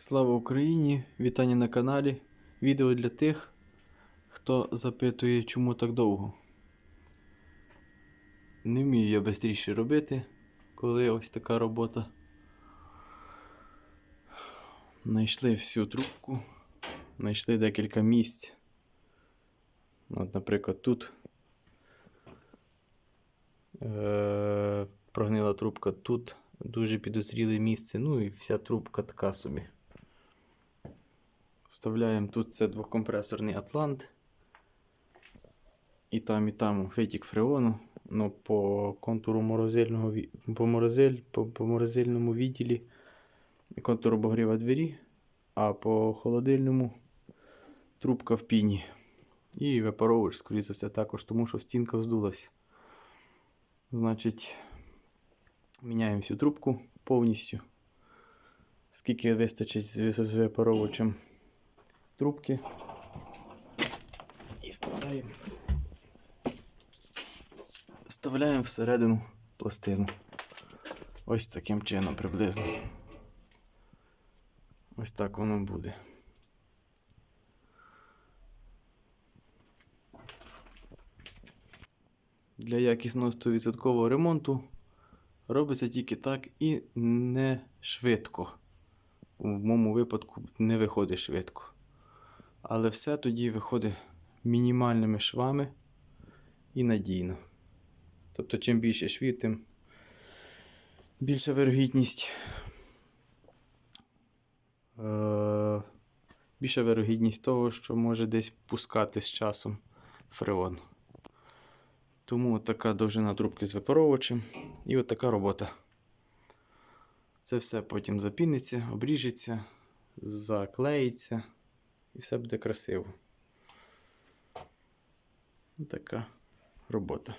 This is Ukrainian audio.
Слава Україні! Вітання на каналі. Відео для тих, хто запитує, чому так довго. Не вмію я швидше робити, коли ось така робота. Знайшли всю трубку, знайшли декілька місць. От, наприклад, тут е- прогнила трубка, тут дуже підозріле місце. Ну і вся трубка така собі. Вставляємо тут це двокомпресорний Атлант. І там, і там витік фреону. Ну, по контуру морозильного по, морозиль, по, по морозильному відділі контур обогріва двері, а по холодильному трубка в піні. І випаровувач, скоріше за все, також, тому що стінка вздулась. Значить, міняємо всю трубку повністю. Скільки вистачить з випаровувачем трубки. І вставляємо. Вставляємо всередину пластину. Ось таким чином приблизно. Ось так воно буде. Для якісного 100% ремонту робиться тільки так і не швидко. В моєму випадку не виходить швидко. Але все тоді виходить мінімальними швами і надійно. Тобто, чим більше швів, тим більша вирогідність. Е- більша вирогідність того, що може десь пускати з часом фреон. Тому така довжина трубки з випаровувачем і от робота. Це все потім запіниться, обріжеться, заклеїться і все буде красиво. Така робота.